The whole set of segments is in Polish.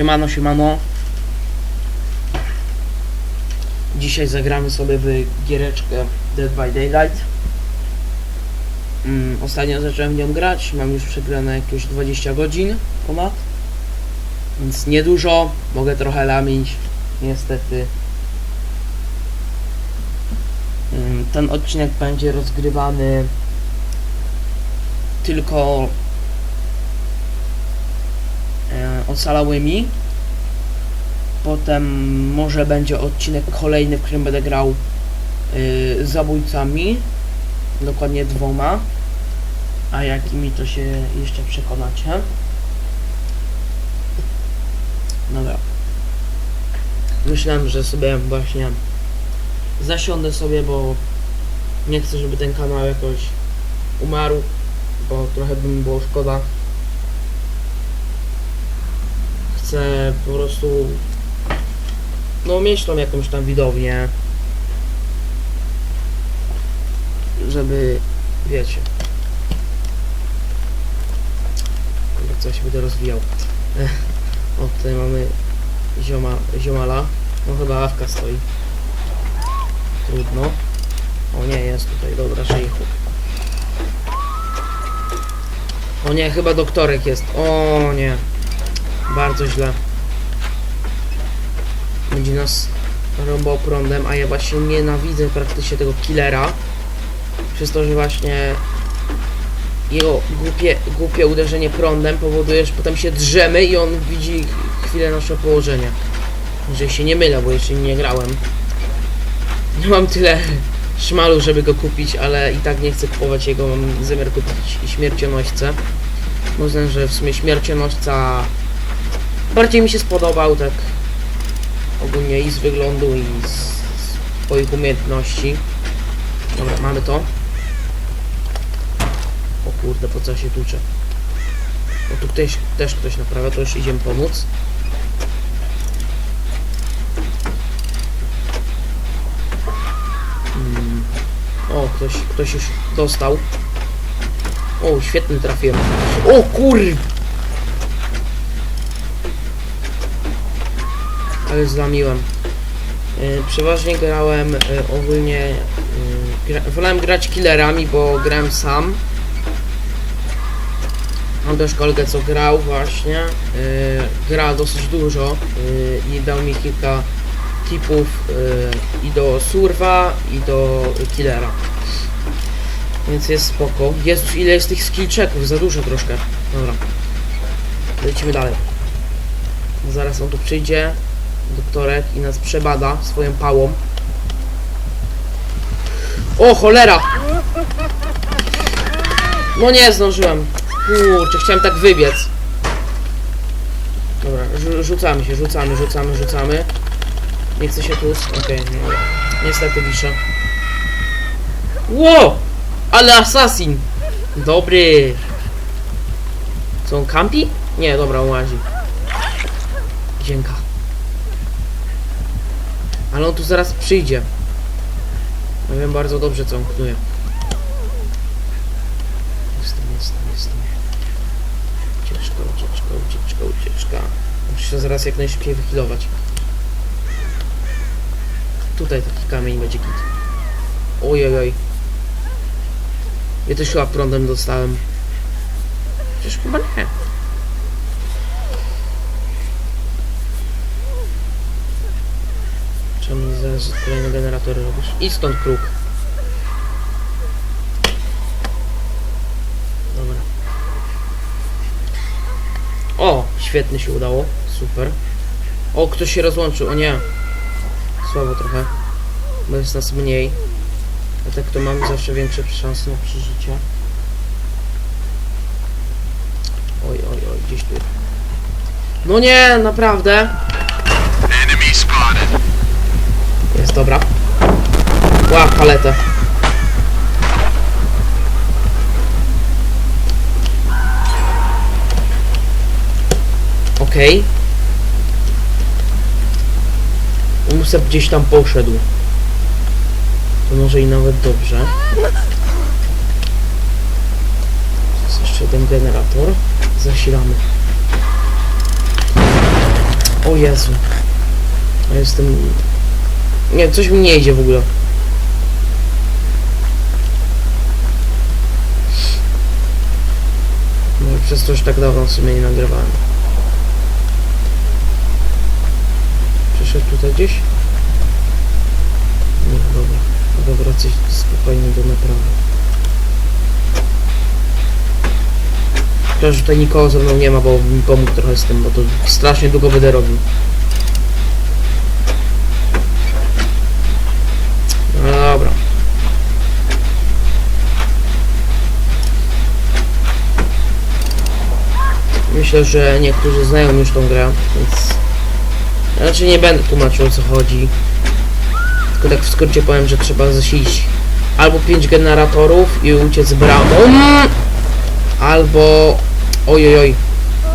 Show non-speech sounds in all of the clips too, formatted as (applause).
Siemano, siemano. Dzisiaj zagramy sobie w giereczkę Dead by Daylight. Mm, ostatnio zacząłem w nią grać, mam już przegrane jakieś 20 godzin ponad. Więc niedużo, mogę trochę lamić, niestety. Mm, Ten odcinek będzie rozgrywany tylko ocalałymi. Potem może będzie odcinek kolejny, w którym będę grał y, z zabójcami. Dokładnie dwoma. A jakimi to się jeszcze przekonacie. Dobra. Myślałem, że sobie właśnie zasiądę sobie, bo nie chcę, żeby ten kanał jakoś umarł, bo trochę by mi było szkoda. Chcę po prostu no mieć tą jakąś tam widownię żeby wiecie co się będę rozwijał. (laughs) O tutaj mamy zioma, ziomala. No chyba awka stoi. Trudno. O nie jest tutaj dobra szejchu o nie chyba doktorek jest. O nie bardzo źle będzie nas rąbał prądem, a ja właśnie nienawidzę praktycznie tego killera. Przez to, że właśnie jego głupie, głupie uderzenie prądem powoduje, że potem się drzemy i on widzi chwilę nasze położenie. Że się nie mylę, bo jeszcze nie grałem. Nie mam tyle szmalu, żeby go kupić, ale i tak nie chcę kupować jego, mam zamiar kupić śmiercionoścę. Uznam, że w sumie śmiercionośca bardziej mi się spodobał, tak ogólnie i z wyglądu i z swoich umiejętności. Dobra, mamy to. O kurde, po co się tłucze? O, tu ktoś, też ktoś naprawia, to już idziemy pomóc. Mm. O, ktoś, ktoś już dostał. O, świetny trafiłem. O kur... ale zlamiłem. Yy, przeważnie grałem yy, ogólnie. Yy, gra, wolałem grać killerami, bo grałem sam. Mam też kolegę, co grał właśnie. Gra dosyć dużo i dał mi kilka tipów i do surwa, i do killera. Więc jest spoko. Jezus, ile jest tych skill checków? Za dużo troszkę. Dobra. Lecimy dalej. Zaraz on tu przyjdzie doktorek i nas przebada swoją pałą. O, cholera! No nie, zdążyłem. Kurczę, chciałem tak wybiec. Dobra, rzu- rzucamy się, rzucamy, rzucamy, rzucamy. Nie chce się tłuc. Okej, no. Niestety wiszę. Ło! Ale assassin! Dobry! Co on kampi? Nie, dobra, on łazi. Dzięka. Ale on tu zaraz przyjdzie. Ja wiem bardzo dobrze, co on knuje. Jestem, jestem, jestem. Ucieczka, ucieczka, ucieczka, ucieczka. Muszę się zaraz jak najszybciej wychylować. Tutaj taki kamień będzie git. Ojej, oj. Ja też chyba prądem dostałem. Przecież chyba nie. Czemu zaraz kolejne generatory robisz? I stąd kruk. Dobra. O! Świetnie się udało. Super. O, ktoś się rozłączył. O nie. Słabo trochę. Bo jest nas mniej. A tak to mamy zawsze większe szanse na przeżycie. Oj, oj, oj, gdzieś tu. No nie, naprawdę. Jest dobra. Ła, paletę. Okej. Okay. Muszę gdzieś tam poszedł. To może i nawet dobrze. Jest jeszcze jeden generator. Zasilamy. O Jezu. Jestem... Nie, coś mi nie idzie w ogóle. Może przez że tak dawno w sumie nie nagrywałem. Przeszedł tutaj gdzieś? Nie, dobra. Mogę wracać spokojnie do naprawy. Że tutaj nikogo ze mną nie ma, bo mi pomógł trochę z tym, bo to strasznie długo będę robił. No dobra. Myślę, że niektórzy znają już tą grę, więc... Raczej nie będę tłumaczył o co chodzi. Tylko tak w skrócie powiem, że trzeba zasilić albo 5 generatorów i uciec bramą, albo... Ojoj, oj,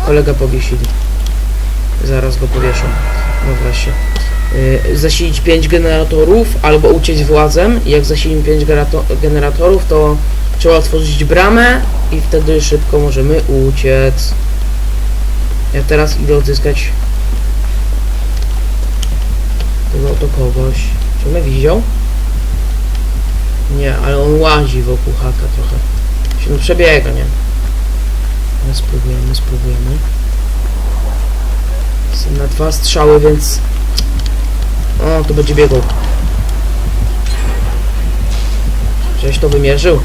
kolega powiesili. Zaraz go powieszą. No właśnie. Yy, zasilić 5 generatorów albo uciec włazem. Jak zasilimy 5 generatorów, to trzeba otworzyć bramę i wtedy szybko możemy uciec. Ja teraz idę odzyskać tego oto kogoś. Czy mnie widział? Nie, ale on łazi wokół haka trochę. Się no przebiega, nie? No spróbujemy, spróbujemy. Jestem na dwa strzały, więc... O, tu będzie biegał. Żeś to wymierzył?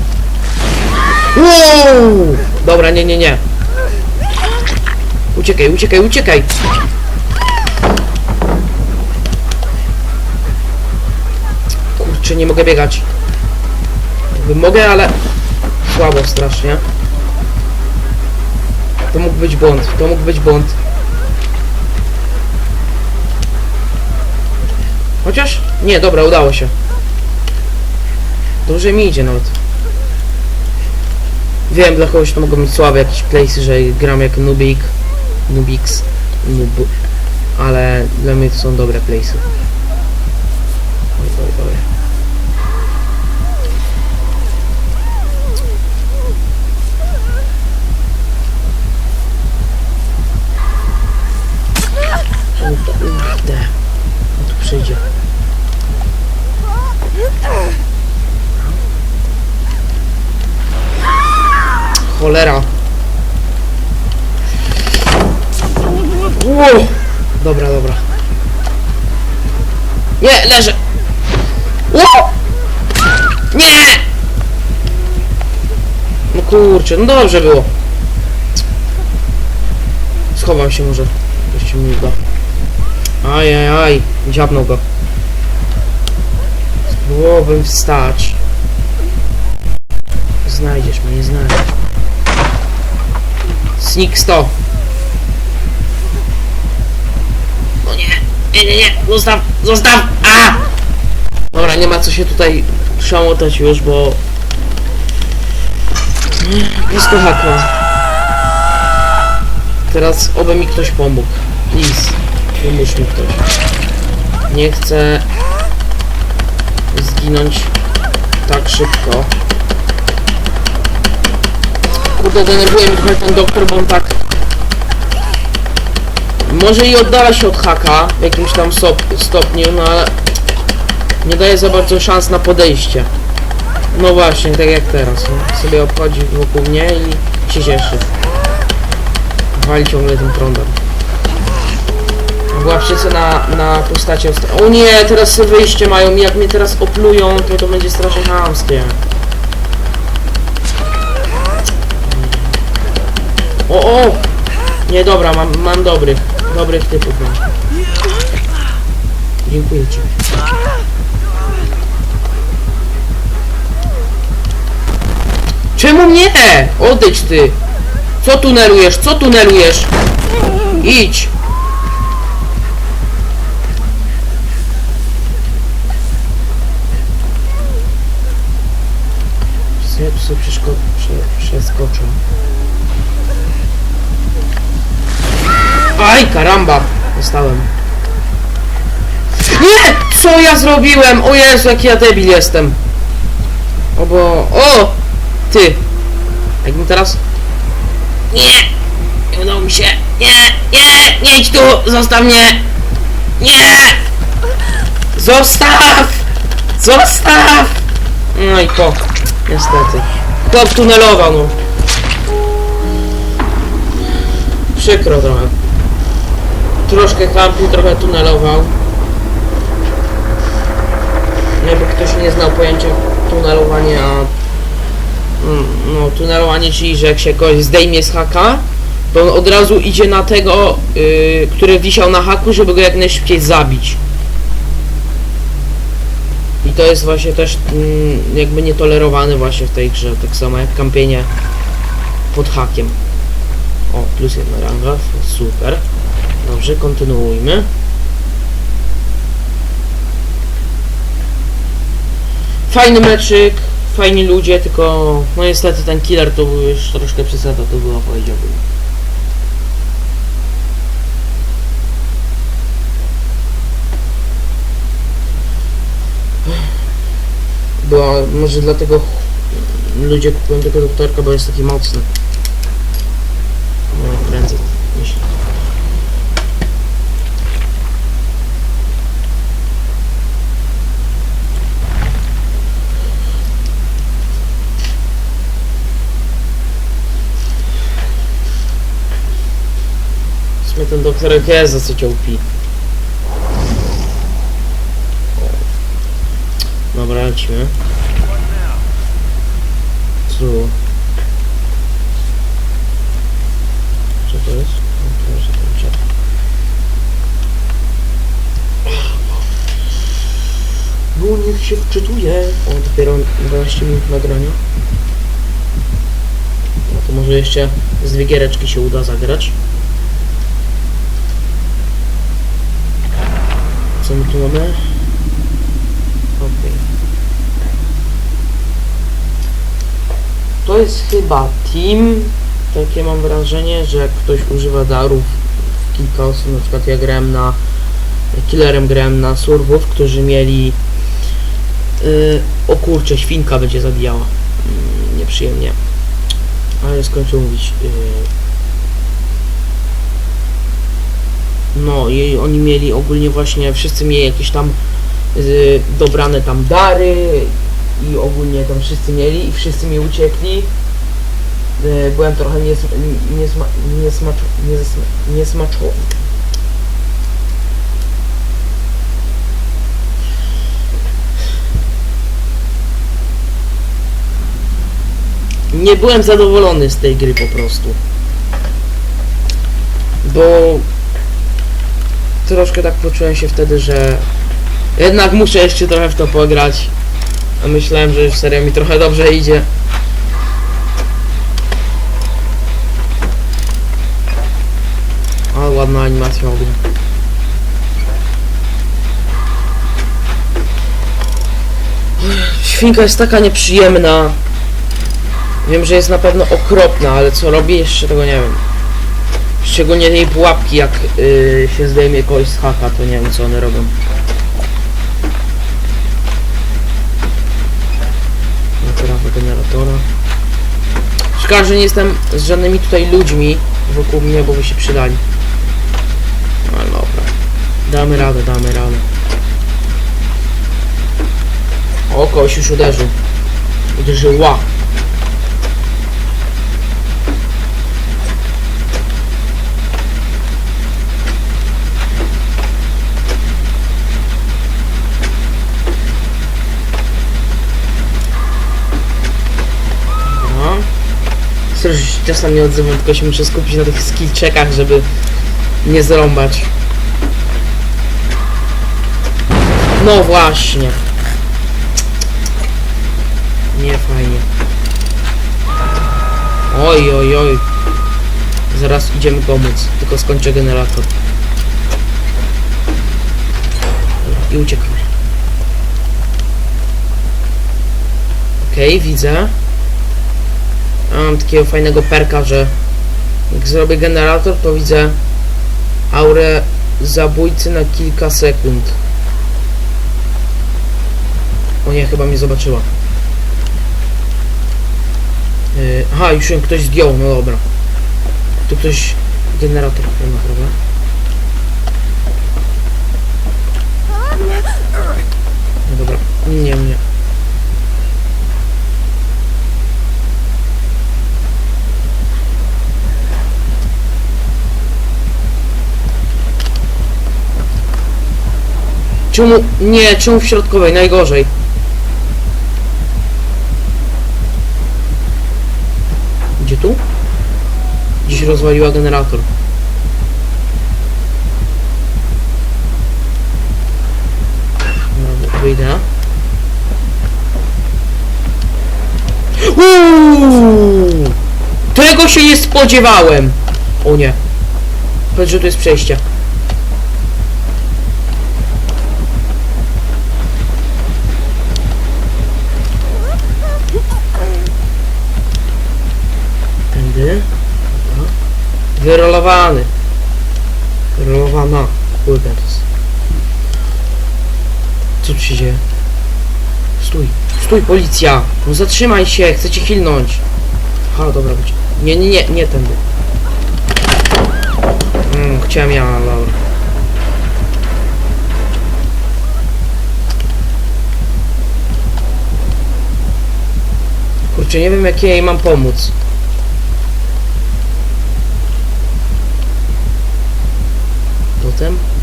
Wow! Dobra, nie, nie, nie. Uciekaj, uciekaj, uciekaj! Kurczę, nie mogę biegać. Jakby mogę, ale słabo strasznie. To mógł być błąd, to mógł być błąd. Chociaż? Nie, dobra, udało się. Dobrze mi idzie nawet. Wiem, dla kogoś to mogą być słabe jakieś playsy, że gram jak Nubik, Nubix, Nub, ale dla mnie to są dobre playsy. Oj, oj, oj. Nie, leżę. Wow. Nie! No kurczę, no dobrze było. Schowam się może. Gościu mi uda. Aj, aj, aj. Dziabnął go. Spróbowałbym wstać. Znajdziesz mnie, znajdziesz. Sneak 100. nie, nie, nie, zostaw, zostaw, a! Dobra, nie ma co się tutaj szamotać już, bo... Blisko haka. Teraz oby mi ktoś pomógł. Please, pomóż mi ktoś. Nie chcę zginąć tak szybko. Kurde, denerwuje mnie trochę ten doktor, bo on tak... Może i oddala się od haka w jakimś tam stop, stopniu, no ale... Nie daje za bardzo szans na podejście. No właśnie, tak jak teraz. No. Sobie obchodzi wokół mnie i się cieszy. Wali ciągle tym prądem. Była przecena na postaci ostra... O nie, teraz wyjście mają jak mnie teraz oplują, to to będzie strasznie chamskie. O, o! Nie, dobra, mam, mam dobrych. Dobrych typów mam. Dziękuję ci. Czemu mnie? Odejdź ty! Co tunelujesz? Co tunelujesz? Idź! Ja tu sobie Aj, karamba! Dostałem. Nie! Co ja zrobiłem? O Jezu, jaki ja debil jestem. O bo... O! Ty! Jakbym teraz... Nie! Nie udało mi się! Nie, nie, nie idź tu, zostaw mnie! Nie! Zostaw! Zostaw! No i po, niestety. Chłop tunelował, no. Przykro trochę. Troszkę kampił, trochę tunelował. Jakby ktoś nie znał pojęcia tunelowania, mm, no tunelowanie, czyli że jak się kogoś zdejmie z haka, to on od razu idzie na tego, yy, który wisiał na haku, żeby go jak najszybciej zabić. I to jest właśnie też mm, jakby nietolerowane właśnie w tej grze, tak samo jak kampienie pod hakiem. O, plus jedna ranga, super. Dobrze, kontynuujmy. Fajny meczyk, fajni ludzie, tylko no niestety ten killer to był już troszkę przesada, to była powiedziałbym. Była, może dlatego ludzie kupują tego doktorka, bo jest taki mocny. No, prędzej, myślę. Ten doktorek jest za co cię upi. Dobra, lecimy. Co? Co to jest? No niech się wczytuje. O, dopiero 12 minut nagrania. No to może jeszcze z dwie giereczki się uda zagrać. Co my tu mamy? To jest chyba team. Takie mam wrażenie, że ktoś używa darów kilka osób, na przykład ja grałem na killerem grałem na surwów, którzy mieli yy, o kurczę, świnka będzie zabijała. Mm, nieprzyjemnie. Ale skończę mówić. Yy, no i oni mieli ogólnie właśnie, wszyscy mieli jakieś tam y, dobrane tam dary i ogólnie tam wszyscy mieli i wszyscy mi uciekli. Y, byłem trochę niesma, niesma, niesmacz, niesma, niesmaczony. Nie byłem zadowolony z tej gry po prostu. Bo troszkę tak poczułem się wtedy, że jednak muszę jeszcze trochę w to pograć. A myślałem, że już seria mi trochę dobrze idzie. Ale ładna animacja ognia. Świnka jest taka nieprzyjemna. Wiem, że jest na pewno okropna, ale co robi jeszcze tego nie wiem. Szczególnie tej pułapki, jak yy, się zdejmie kogoś z haka, to nie wiem co one robią. Naprawa generatora. Szkoda, że nie jestem z żadnymi tutaj ludźmi wokół mnie, bo by się przydali. No dobra. Damy radę, damy radę. O, kogoś już uderzył. Uderzyła. No. Że się czasem nie odzywam, tylko się muszę skupić na tych skill checkach, żeby nie zrąbać. No właśnie. Nie fajnie. Oj, oj, oj. Zaraz idziemy pomóc, tylko skończę generator. I uciekamy. Okej, widzę. Mam takiego fajnego perka, że jak zrobię generator, to widzę aurę zabójcy na kilka sekund. O nie, chyba mnie zobaczyła. Yy, aha, już ją ktoś zdjął, no dobra. Tu ktoś generator ma problem. No dobra, nie, nie. Czemu, nie, czemu w środkowej, najgorzej. Gdzie tu? Dziś rozwaliła generator. Wyjdę. Uuu! Tego się nie spodziewałem! O nie. Powiedz, że tu jest przejście. Wyrolowany. Wyrolowana. Kurde to jest. Co tu się dzieje? Stój. Stój policja. No zatrzymaj się. Chcę cię hilnąć. Ha, dobra, być. Nie, nie, nie, nie tędy. Mm, chciałem ja, dobra. Kurczę, nie wiem jak jej mam pomóc.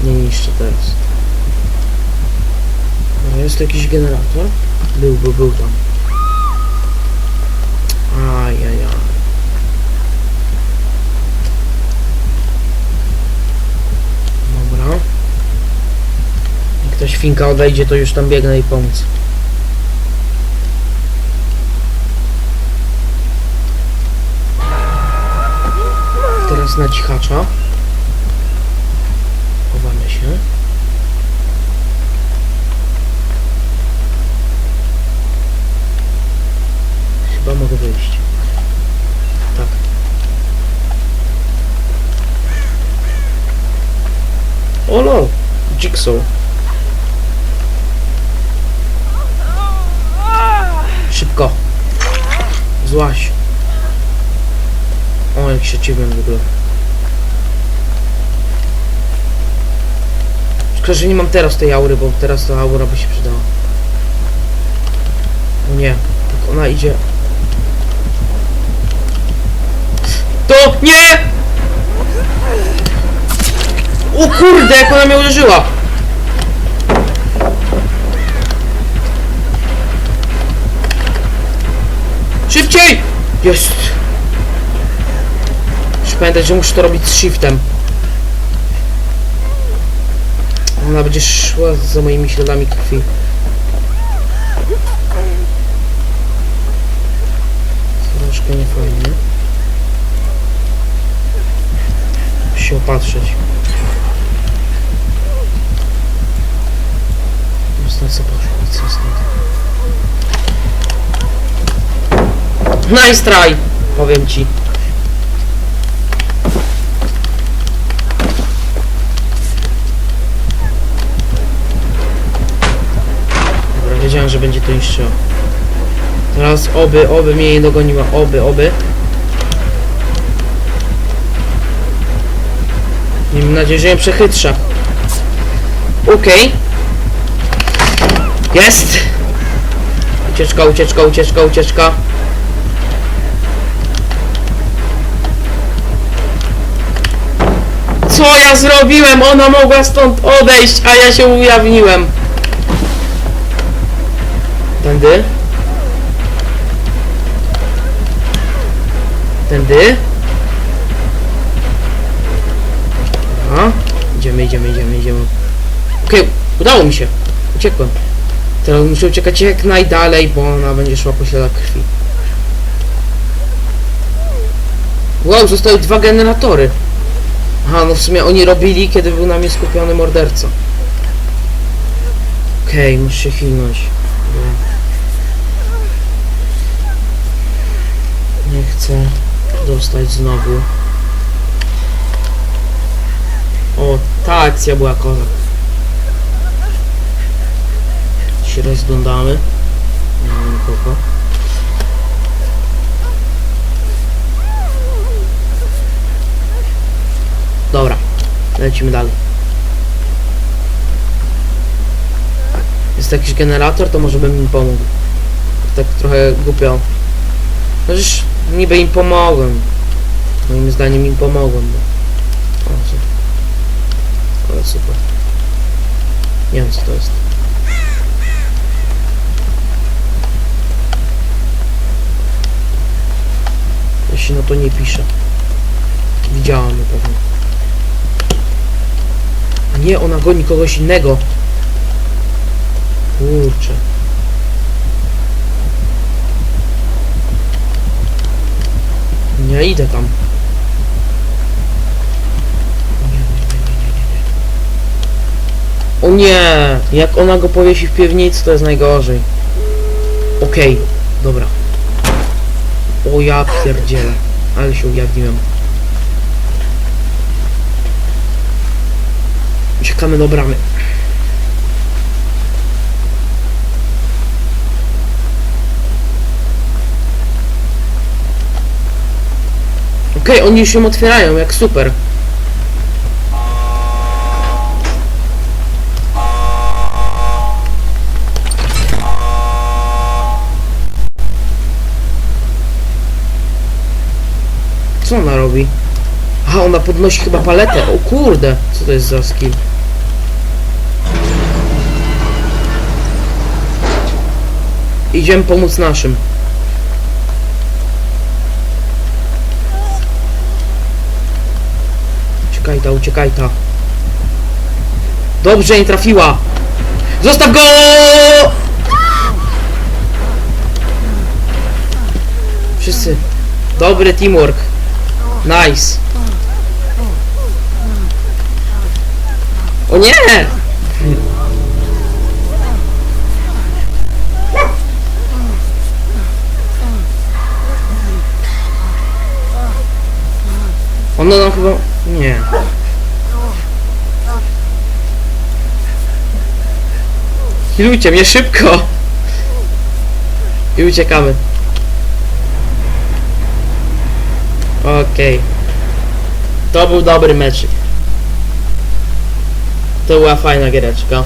Nie niszczę teraz. No, jest jakiś generator? Był, był, był tam. Ajajaj. Dobra. Jak ta świnka odejdzie, to już tam biegnę i pomóc. Teraz na cichacza. Chowamy się. Chyba mogę wyjść. Tak. O lol! Jigsaw. Szybko. Złaś. O, jak się ciebie w ogóle. Szkoda, że nie mam teraz tej aury, bo teraz ta aura by się przydała. O nie, jak ona idzie. To nie! O kurde, jak ona mnie uderzyła! Jest! Muszę pamiętać, że muszę to robić z shiftem. Ona będzie szła za moimi śladami krwi. Troszkę niefajnie. Muszę się opatrzyć. Można co Nice try! Powiem ci. Dobra, wiedziałem, że będzie to niszczyło. Teraz oby, oby mnie nie dogoniła. Oby, oby. Miejmy nadzieję, że nie przechytrza. Okej. Jest! Ucieczka, ucieczka, ucieczka, ucieczka. Co ja zrobiłem? Ona mogła stąd odejść, a ja się ujawniłem. Tędy. Tędy. Aha. Idziemy, idziemy, idziemy, idziemy. Okej, udało mi się. Uciekłem. Teraz muszę uciekać jak najdalej, bo ona będzie szła po śladach krwi. Wow, zostały dwa generatory. Aha, no w sumie oni robili, kiedy był na mnie skupiony morderca. Okej, muszę się chwilnąć. Nie chcę dostać znowu. O, ta akcja była kozak. Się rozglądamy. Nie ma nikogo. Dobra, lecimy dalej. Jest jakiś generator, to może bym im pomógł. Tak trochę głupio. Chociaż niby im pomogłem. Moim zdaniem im pomogłem. Bo... O, super. Super. Nie wiem co to jest. Jeśli no to nie pisze. Widziałam na. Nie, ona goni kogoś innego. Kurczę. Nie idę tam. O nie! Jak ona go powiesi w piwnicy, to jest najgorzej. Okej, dobra. O ja pierdzielę. Ale się ujawniłem. Uciekamy do bramy. Okej, oni się otwierają, jak super. Co ona robi? Aha, ona podnosi chyba paletę. O kurde, co to jest za skill? Idziemy pomóc naszym. Uciekaj ta, uciekaj ta. Dobrze, nie trafiła. Zostaw go! Wszyscy. Dobry teamwork. Nice. O nie! Ona nam chyba... Nie. Hilujcie mnie szybko! I uciekamy. Okej. To był dobry meczyk. To była fajna giereczka.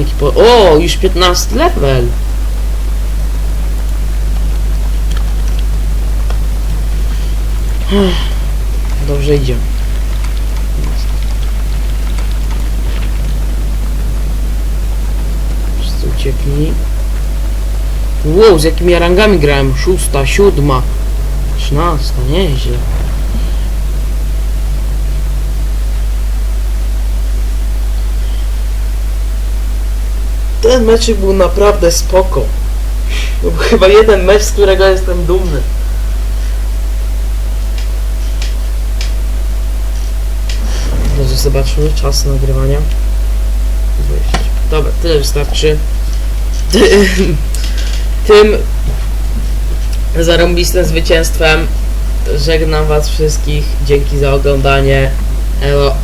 Jaki po... O, już 15 level. Dobrze idzie. Wszyscy uciekli. Wow, z jakimi rangami grałem? Szósta, siódma, trzynasta, nieźle. Ten meczek był naprawdę spoko. To był chyba jeden mecz, z którego jestem dumny. Może zobaczmy czas nagrywania. 20. Dobra, tyle wystarczy. Ty- (laughs) Tym zarąbistym zwycięstwem żegnam was wszystkich. Dzięki za oglądanie. Elo.